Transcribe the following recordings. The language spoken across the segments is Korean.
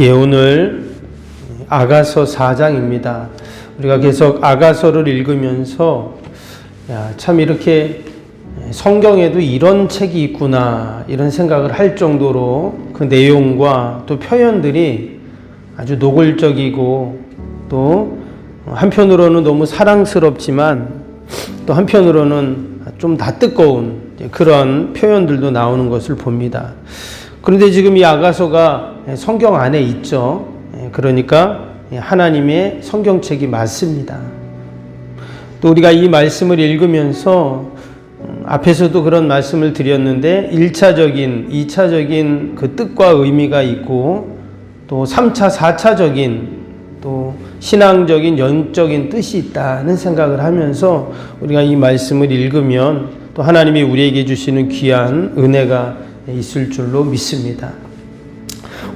예, 오늘 아가서 4장입니다. 우리가 계속 아가서를 읽으면서 야, 참 이렇게 성경에도 이런 책이 있구나 이런 생각을 할 정도로 그 내용과 또 표현들이 아주 노골적이고 또 한편으로는 너무 사랑스럽지만 또 한편으로는 좀 다 뜨거운 그런 표현들도 나오는 것을 봅니다. 그런데 지금 이 아가서가 성경 안에 있죠. 그러니까 하나님의 성경책이 맞습니다. 또 우리가 이 말씀을 읽으면서 음, 앞에서도 그런 말씀을 드렸는데 1차적인, 2차적인 그 뜻과 의미가 있고 또 3차, 4차적인 또 신앙적인 영적인 뜻이 있다는 생각을 하면서 우리가 이 말씀을 읽으면 또 하나님이 우리에게 주시는 귀한 은혜가 있을 줄로 믿습니다.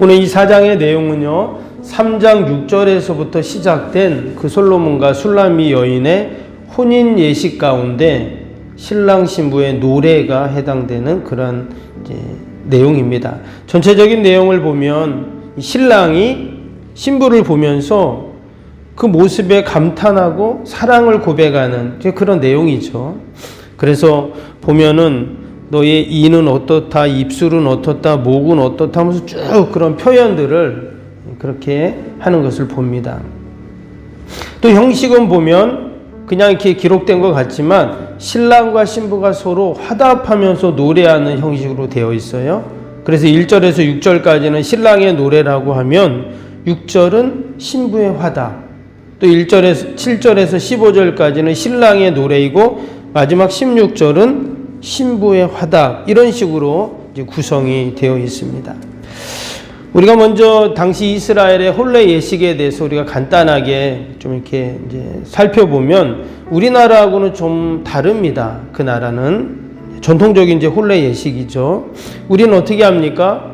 오늘 이 사장의 내용은요. 3장 6절에서부터 시작된 그 솔로몬과 술라미 여인의 혼인 예식 가운데 신랑 신부의 노래가 해당되는 그런 내용입니다. 전체적인 내용을 보면 신랑이 신부를 보면서 그 모습에 감탄하고 사랑을 고백하는 그런 내용이죠. 그래서 보면은 너의 이는 어떻다, 입술은 어떻다, 목은 어떻다 하면서 쭉 그런 표현들을 그렇게 하는 것을 봅니다. 또 형식은 보면 그냥 이렇게 기록된 것 같지만 신랑과 신부가 서로 화답하면서 노래하는 형식으로 되어 있어요. 그래서 1절에서 6절까지는 신랑의 노래라고 하면 6절은 신부의 화답. 또 1절에서 7절에서 15절까지는 신랑의 노래이고 마지막 16절은 신부의 화답 이런 식으로 구성이 되어 있습니다. 우리가 먼저 당시 이스라엘의 혼례 예식에 대해서 우리가 간단하게 좀 이렇게 살펴보면 우리나라하고는 좀 다릅니다. 그 나라는 전통적인 이제 혼례 예식이죠. 우리는 어떻게 합니까?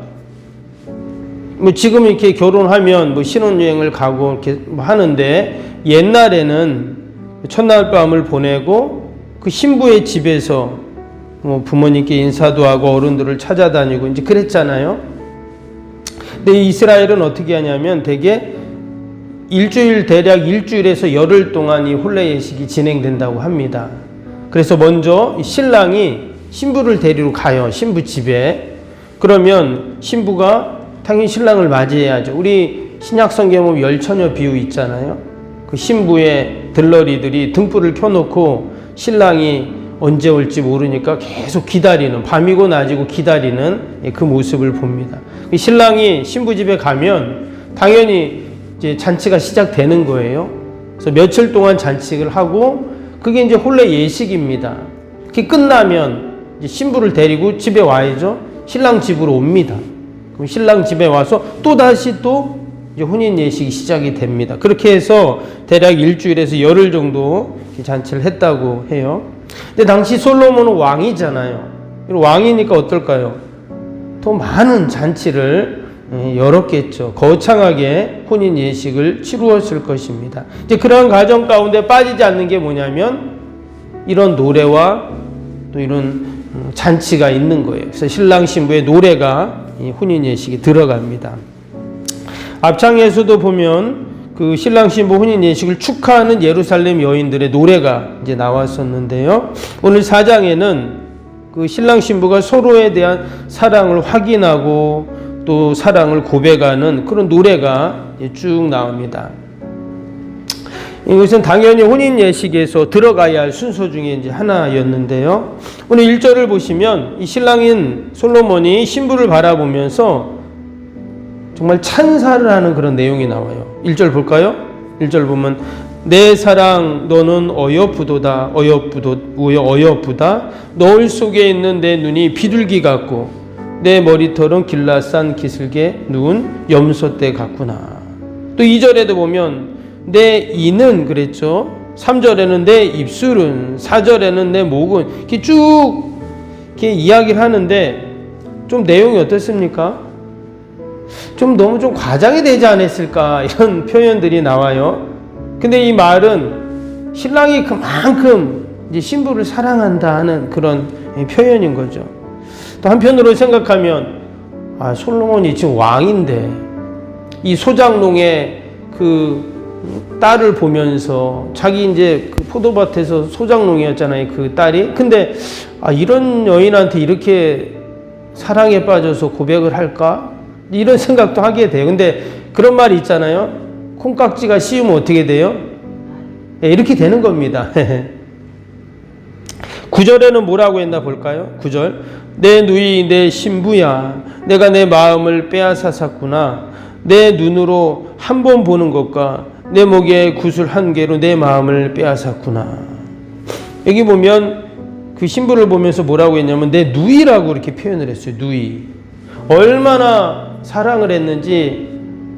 뭐 지금 이렇게 결혼하면 뭐 신혼여행을 가고 이렇게 뭐 하는데 옛날에는 첫날 밤을 보내고 그 신부의 집에서 뭐 부모님께 인사도 하고 어른들을 찾아다니고 이제 그랬잖아요. 근데 이스라엘은 어떻게 하냐면 대개 일주일 대략 일주일에서 열흘 동안 이 혼례 예식이 진행된다고 합니다. 그래서 먼저 신랑이 신부를 데리러 가요. 신부 집에. 그러면 신부가 당연히 신랑을 맞이해야죠. 우리 신약 성경에 보면 열처녀 비유 있잖아요. 그 신부의 들러리들이 등불을 켜놓고 신랑이 언제 올지 모르니까 계속 기다리는 밤이고 낮이고 기다리는 그 모습을 봅니다. 신랑이 신부 집에 가면 당연히 이제 잔치가 시작되는 거예요. 그래서 며칠 동안 잔치를 하고 그게 이제 혼례 예식입니다. 그게 끝나면 신부를 데리고 집에 와야죠. 신랑 집으로 옵니다. 그럼 신랑 집에 와서 또 다시 또 이제 혼인 예식이 시작이 됩니다. 그렇게 해서 대략 일주일에서 열흘 정도 잔치를 했다고 해요. 근데 당시 솔로몬은 왕이잖아요. 왕이니까 어떨까요? 더 많은 잔치를 예, 열었겠죠. 거창하게 혼인 예식을 치루었을 것입니다. 이제 그런 과정 가운데 빠지지 않는 게 뭐냐면 이런 노래와 또 이런 음, 잔치가 있는 거예요. 그래서 신랑 신부의 노래가 혼인 예식에 들어갑니다. 앞창에서도 보면 그 신랑 신부 혼인 예식을 축하하는 예루살렘 여인들의 노래가 이제 나왔었는데요. 오늘 4장에는 그 신랑 신부가 서로에 대한 사랑을 확인하고 또 사랑을 고백하는 그런 노래가 쭉 나옵니다. 이것은 당연히 혼인 예식에서 들어가야 할 순서 중에 이제 하나였는데요. 오늘 1절을 보시면 이 신랑인 솔로몬이 신부를 바라보면서 정말 찬사를 하는 그런 내용이 나와요. 1절 볼까요? 1절 보면 내 사랑 너는 어여쁘도다 어여쁘도 어여쁘다 너울 속에 있는 내 눈이 비둘기 같고 내 머리털은 길라싼 기슭에 누운 염소떼 같구나. 또 2절에도 보면 내 이는 그랬죠. 3절에는 내 입술은 4절에는 내 목은 이렇게 쭉 이렇게 이야기를 하는데 좀 내용이 어떻습니까? 좀 너무 좀 과장이 되지 않았을까 이런 표현들이 나와요. 근데 이 말은 신랑이 그만큼 이제 신부를 사랑한다 하는 그런 표현인 거죠. 또 한편으로 생각하면 아 솔로몬이 지금 왕인데 이 소장농의 그 딸을 보면서 자기 이제 그 포도밭에서 소장농이었잖아요. 그 딸이. 근데 아, 이런 여인한테 이렇게 사랑에 빠져서 고백을 할까? 이런 생각도 하게 돼요. 근데 그런 말이 있잖아요. 콩깍지가 씌우면 어떻게 돼요? 예, 이렇게 되는 겁니다. 9절에는 뭐라고 했나 볼까요? 9절. 내 누이 내 신부야. 내가 내 마음을 빼앗았었구나. 내 눈으로 한 번 보는 것과 내 목에 구슬 한 개로 내 마음을 빼앗았구나. 여기 보면 그 신부를 보면서 뭐라고 했냐면 내 누이라고 이렇게 표현을 했어요. 누이. 얼마나 사랑을 했는지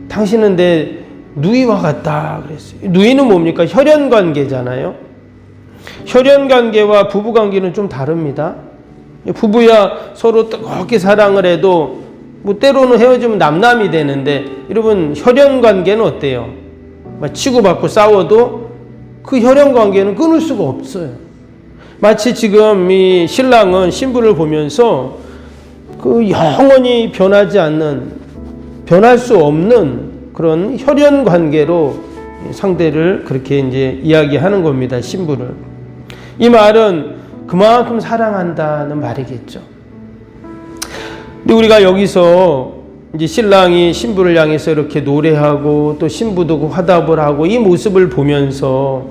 당신은 내 누이와 같다 그랬어요. 누이는 뭡니까? 혈연 관계잖아요. 혈연 관계와 부부 관계는 좀 다릅니다. 부부야 서로 뜨겁게 사랑을 해도 뭐 때로는 헤어지면 남남이 되는데 여러분 혈연 관계는 어때요? 막 치고받고 싸워도 그 혈연 관계는 끊을 수가 없어요. 마치 지금 이 신랑은 신부를 보면서 그 영원히 변하지 않는 변할 수 없는 그런 혈연 관계로 상대를 그렇게 이제 이야기하는 겁니다. 신부를. 이 말은 그만큼 사랑한다는 말이겠죠. 근데 우리가 여기서 이제 신랑이 신부를 향해서 이렇게 노래하고 또 신부도 그 화답을 하고 이 모습을 보면서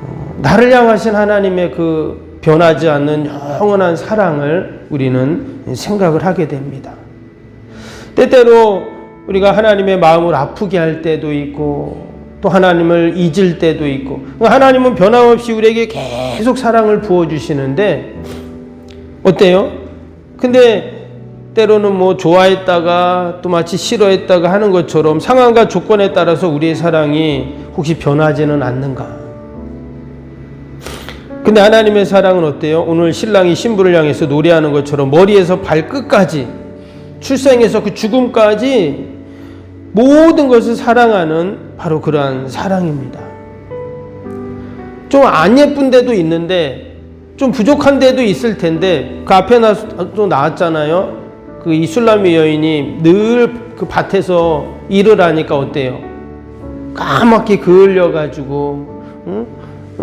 어, 나를 향하신 하나님의 그 변하지 않는 영원한 사랑을 우리는 생각을 하게 됩니다. 때때로 우리가 하나님의 마음을 아프게 할 때도 있고 또 하나님을 잊을 때도 있고 하나님은 변함없이 우리에게 계속 사랑을 부어주시는데 어때요? 근데 때로는 뭐 좋아했다가 또 마치 싫어했다가 하는 것처럼 상황과 조건에 따라서 우리의 사랑이 혹시 변하지는 않는가? 근데 하나님의 사랑은 어때요? 오늘 신랑이 신부를 향해서 노래하는 것처럼 머리에서 발끝까지 출생에서 그 죽음까지 모든 것을 사랑하는 바로 그러한 사랑입니다. 좀 안 예쁜 데도 있는데 좀 부족한 데도 있을 텐데 그 앞에 또 나왔잖아요. 그 이슬람의 여인이 늘 그 밭에서 일을 하니까 어때요? 까맣게 그을려 가지고 응?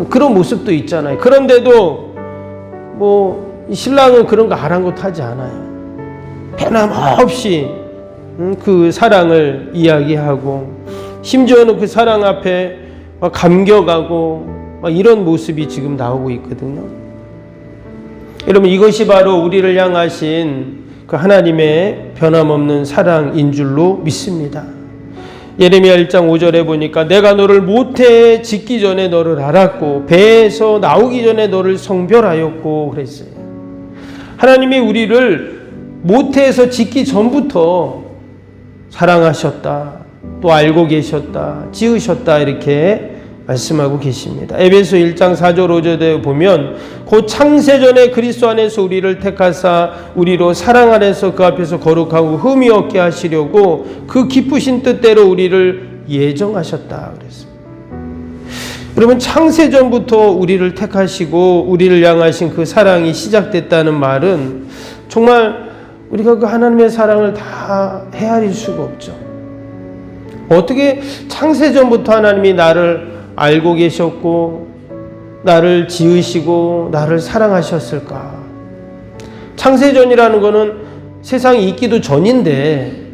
그런 모습도 있잖아요. 그런데도 뭐 신랑은 그런 거 아랑곳하지 않아요. 변함없이 그 사랑을 이야기하고 심지어는 그 사랑 앞에 감격하고 이런 모습이 지금 나오고 있거든요. 여러분 이것이 바로 우리를 향하신 그 하나님의 변함없는 사랑인 줄로 믿습니다. 예레미야 1장 5절에 보니까 내가 너를 모태에 짓기 전에 너를 알았고 배에서 나오기 전에 너를 성별하였고 그랬어요. 하나님이 우리를 모태에서 짓기 전부터 사랑하셨다. 또 알고 계셨다. 지으셨다. 이렇게 말씀하고 계십니다. 에베소 1장 4절 5절에 보면 곧 창세전에 그리스도 안에서 우리를 택하사 우리로 사랑 안에서 그 앞에서 거룩하고 흠이 없게 하시려고 그 기쁘신 뜻대로 우리를 예정하셨다 그랬습니다. 여러분 창세전부터 우리를 택하시고 우리를 향하신 그 사랑이 시작됐다는 말은 정말 우리가 그 하나님의 사랑을 다 헤아릴 수가 없죠. 어떻게 창세전부터 하나님이 나를 알고 계셨고 나를 지으시고 나를 사랑하셨을까? 창세전이라는 거는 세상이 있기도 전인데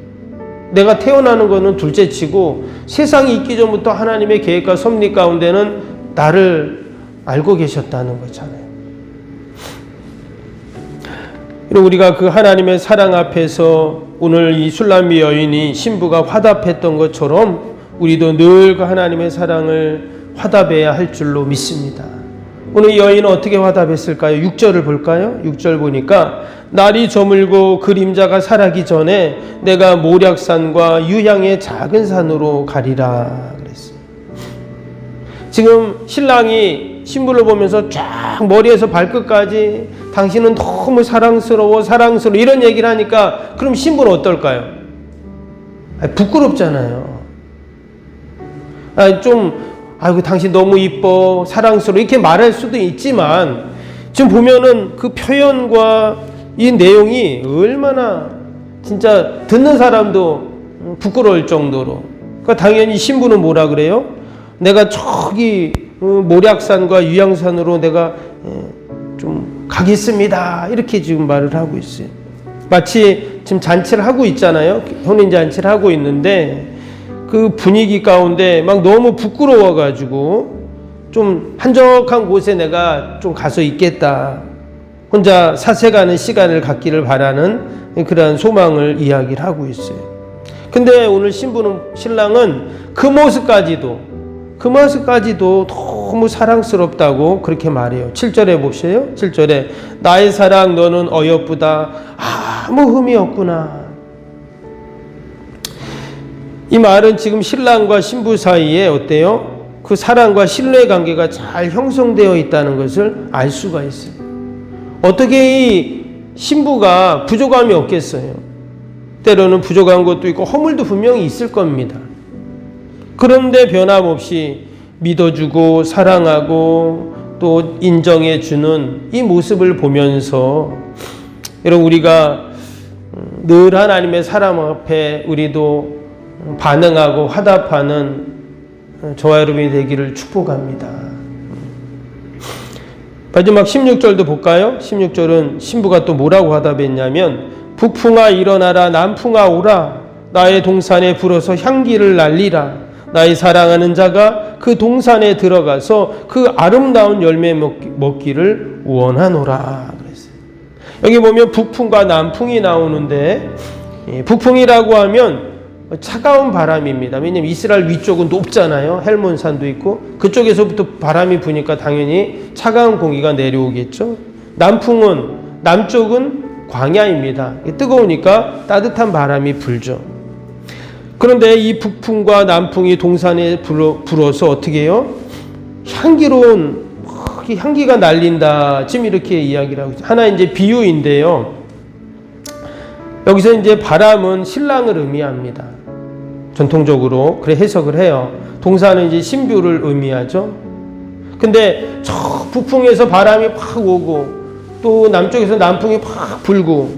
내가 태어나는 거는 둘째 치고 세상이 있기 전부터 하나님의 계획과 섭리 가운데는 나를 알고 계셨다는 거잖아요. 우리가 그 하나님의 사랑 앞에서 오늘 이 술람미 여인이 신부가 화답했던 것처럼 우리도 늘그 하나님의 사랑을 화답해야 할 줄로 믿습니다. 오늘 이 여인은 어떻게 화답했을까요? 6절을 볼까요? 6절 보니까 날이 저물고 그림자가 사라기 전에 내가 모략산과 유향의 작은 산으로 가리라 그랬어요. 지금 신랑이 신부를 보면서 쫙 머리에서 발끝까지 당신은 너무 사랑스러워 사랑스러워 이런 얘기를 하니까 그럼 신부는 어떨까요? 부끄럽잖아요. 좀 아이고 당신 너무 이뻐 사랑스러워 이렇게 말할 수도 있지만 지금 보면은 그 표현과 이 내용이 얼마나 진짜 듣는 사람도 부끄러울 정도로. 그러니까 당연히 신부는 뭐라 그래요? 내가 저기 어, 모략산과 유양산으로 내가 예, 좀 가겠습니다. 이렇게 지금 말을 하고 있어요. 마치 지금 잔치를 하고 있잖아요. 혼인 잔치를 하고 있는데 그 분위기 가운데 막 너무 부끄러워 가지고 좀 한적한 곳에 내가 좀 가서 있겠다. 혼자 사색하는 시간을 갖기를 바라는 그러한 소망을 이야기를 하고 있어요. 근데 오늘 신부는 신랑은 그 모습까지도 그 모습까지도 너무 사랑스럽다고 그렇게 말해요. 7절에 보세요. 7절에 나의 사랑 너는 어여쁘다. 아무 흠이 없구나. 이 말은 지금 신랑과 신부 사이에 어때요? 그 사랑과 신뢰 관계가 잘 형성되어 있다는 것을 알 수가 있어요. 어떻게 이 신부가 부족함이 없겠어요? 때로는 부족한 것도 있고 허물도 분명히 있을 겁니다. 그런데 변함없이 믿어주고 사랑하고 또 인정해 주는 이 모습을 보면서 여러분 우리가 늘 하나님의 사람 앞에 우리도 반응하고 화답하는 저와 여러분이 되기를 축복합니다. 마지막 16절도 볼까요? 16절은 신부가 또 뭐라고 화답했냐면 북풍아 일어나라 남풍아 오라 나의 동산에 불어서 향기를 날리라 나의 사랑하는 자가 그 동산에 들어가서 그 아름다운 열매 먹기 를 원하노라 그랬어요. 여기 보면 북풍과 남풍이 나오는데 북풍이라고 하면 차가운 바람입니다. 왜냐면 이스라엘 위쪽은 높잖아요. 헬몬산도 있고 그쪽에서부터 바람이 부니까 당연히 차가운 공기가 내려오겠죠. 남풍은 남쪽은 광야입니다. 뜨거우니까 따뜻한 바람이 불죠. 그런데 이 북풍과 남풍이 동산에 불어, 불어서 어떻게 해요? 향기로운 향기가 날린다. 지금 이렇게 이야기를 하고 있어요. 하나 이제 비유인데요. 여기서 이제 바람은 신랑을 의미합니다. 전통적으로 그래 해석을 해요. 동사는 이제 신부를 의미하죠. 근데 저 북풍에서 바람이 확 오고 또 남쪽에서 남풍이 확 불고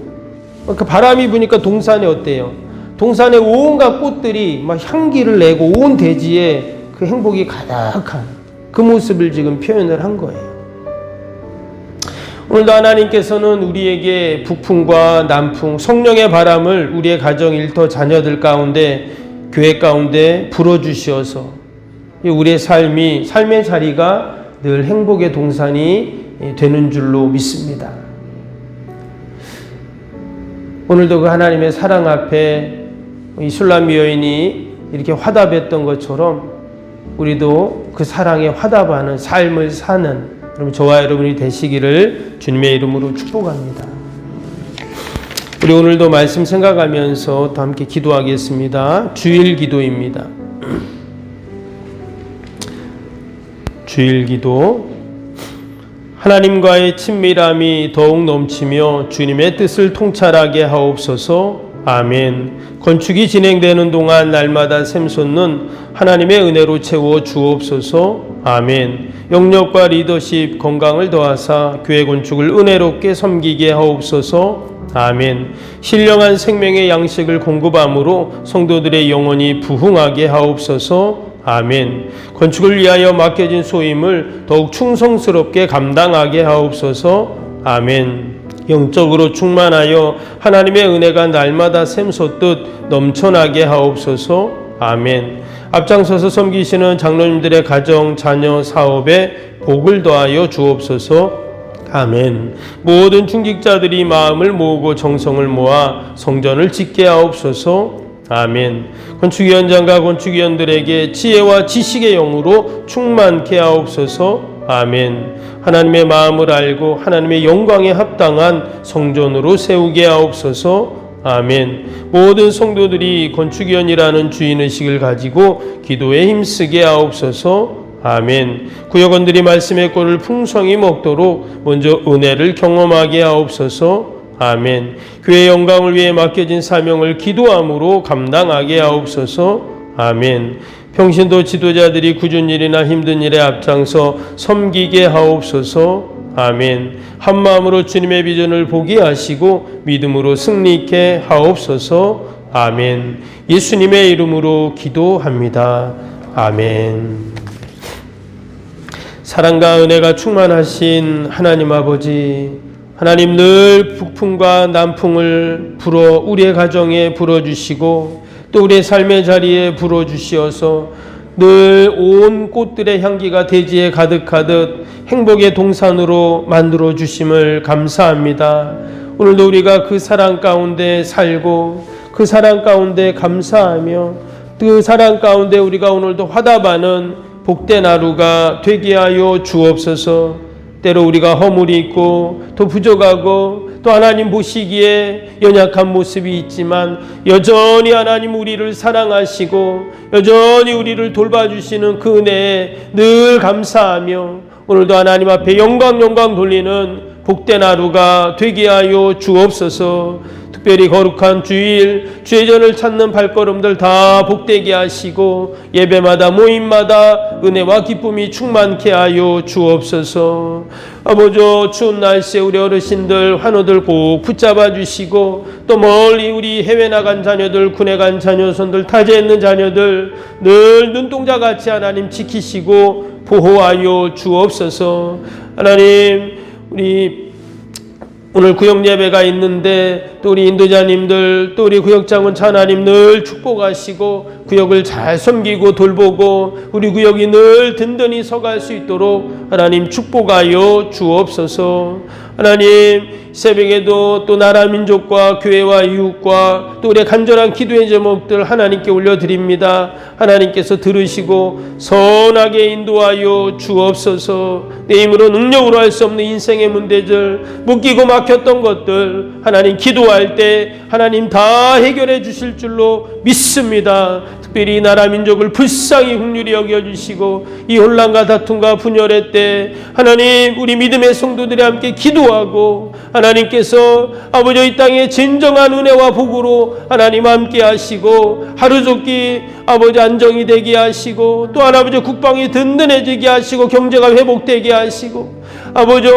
그 바람이 부니까 동산이 어때요? 동산에 온갖 꽃들이 막 향기를 내고 온 대지에 그 행복이 가득한 그 모습을 지금 표현을 한 거예요. 오늘도 하나님께서는 우리에게 북풍과 남풍, 성령의 바람을 우리의 가정, 일터, 자녀들 가운데, 교회 가운데 불어주시어서 우리의 삶이, 삶의 자리가 늘 행복의 동산이 되는 줄로 믿습니다. 오늘도 그 하나님의 사랑 앞에 이 술람미 여인이 이렇게 화답했던 것처럼 우리도 그 사랑에 화답하는 삶을 사는 여러분 저와 여러분이 되시기를 주님의 이름으로 축복합니다. 우리 오늘도 말씀 생각하면서 또 함께 기도하겠습니다. 주일 기도입니다. 주일 기도 하나님과의 친밀함이 더욱 넘치며 주님의 뜻을 통찰하게 하옵소서. 아멘. 건축이 진행되는 동안 날마다 샘솟는 하나님의 은혜로 채워 주옵소서. 아멘. 영역과 리더십 건강을 더하사 교회 건축을 은혜롭게 섬기게 하옵소서. 아멘. 신령한 생명의 양식을 공급함으로 성도들의 영혼이 부흥하게 하옵소서. 아멘. 건축을 위하여 맡겨진 소임을 더욱 충성스럽게 감당하게 하옵소서. 아멘. 영적으로 충만하여 하나님의 은혜가 날마다 샘솟듯 넘쳐나게 하옵소서. 아멘. 앞장서서 섬기시는 장로님들의 가정, 자녀, 사업에 복을 더하여 주옵소서. 아멘. 모든 충직자들이 마음을 모으고 정성을 모아 성전을 짓게 하옵소서. 아멘. 건축위원장과 건축위원들에게 지혜와 지식의 영으로 충만케 하옵소서. 아멘. 하나님의 마음을 알고 하나님의 영광에 합당한 성전으로 세우게 하옵소서. 아멘. 모든 성도들이 건축위원이라는 주인의식을 가지고 기도에 힘쓰게 하옵소서. 아멘. 구역원들이 말씀의 꼴을 풍성히 먹도록 먼저 은혜를 경험하게 하옵소서. 아멘. 교회 영광을 위해 맡겨진 사명을 기도함으로 감당하게 하옵소서. 아멘. 평신도 지도자들이 굳은 일이나 힘든 일에 앞장서 섬기게 하옵소서. 아멘. 한 마음으로 주님의 비전을 보게 하시고 믿음으로 승리케 하옵소서. 아멘. 예수님의 이름으로 기도합니다. 아멘. 사랑과 은혜가 충만하신 하나님 아버지, 하나님 늘 북풍과 남풍을 불어 우리의 가정에 불어주시고 또 우리의 삶의 자리에 불어주시어서 늘 온 꽃들의 향기가 대지에 가득하듯 행복의 동산으로 만들어 주심을 감사합니다. 오늘도 우리가 그 사랑 가운데 살고 그 사랑 가운데 감사하며 그 사랑 가운데 우리가 오늘도 화답하는 복된 하루가 되게 하여 주옵소서. 때로 우리가 허물이 있고 또 부족하고 또 하나님 보시기에 연약한 모습이 있지만 여전히 하나님 우리를 사랑하시고 여전히 우리를 돌봐주시는 그 은혜에 늘 감사하며 오늘도 하나님 앞에 영광 영광 돌리는 복된 하루가 되게 하여 주옵소서. 특별히 거룩한 주일, 주의 전을 찾는 발걸음들 다 복되게 하시고 예배마다 모임마다 은혜와 기쁨이 충만케 하여 주옵소서. 아버지 추운 날씨에 우리 어르신들 환우들 꼭 붙잡아 주시고 또 멀리 우리 해외 나간 자녀들 군에 간 자녀손들 타지에 있는 자녀들 늘 눈동자 같이 하나님 지키시고 보호하여 주옵소서. 하나님 우리 오늘 구역 예배가 있는데 또 우리 인도자님들 또 우리 구역장은 하나님 늘 축복하시고 구역을 잘 섬기고 돌보고 우리 구역이 늘 든든히 서갈 수 있도록 하나님 축복하여 주옵소서. 하나님 새벽에도 또 나라 민족과 교회와 이웃과 또 우리의 간절한 기도의 제목들 하나님께 올려드립니다. 하나님께서 들으시고 선하게 인도하여 주옵소서. 내 힘으로 능력으로 할 수 없는 인생의 문제들 묶이고 막혔던 것들 하나님 기도할 때 하나님 다 해결해 주실 줄로 믿습니다. 특별히 이 나라 민족을 불쌍히 국률이 여겨 주시고 이 혼란과 다툼과 분열의 때 하나님 우리 믿음의 성도들이 함께 기도하고 하나님께서 아버지 이 땅에 진정한 은혜와 복으로 하나님 함께 하시고 하루속히 아버지 안정이 되게 하시고 또 아버지 국방이 든든해지게 하시고 경제가 회복되게 하시고 아버지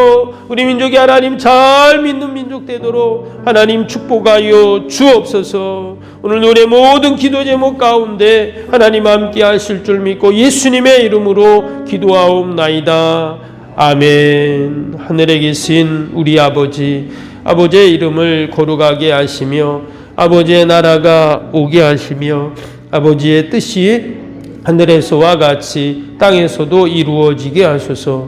우리 민족이 하나님 잘 믿는 민족 되도록 하나님 축복하여 주옵소서 오늘 노래 모든 기도 제목 가운데 하나님 함께 하실 줄 믿고 예수님의 이름으로 기도하옵나이다 아멘 하늘에 계신 우리 아버지 아버지의 이름을 거룩하게 하시며 아버지의 나라가 오게 하시며 아버지의 뜻이 하늘에서와 같이 땅에서도 이루어지게 하소서.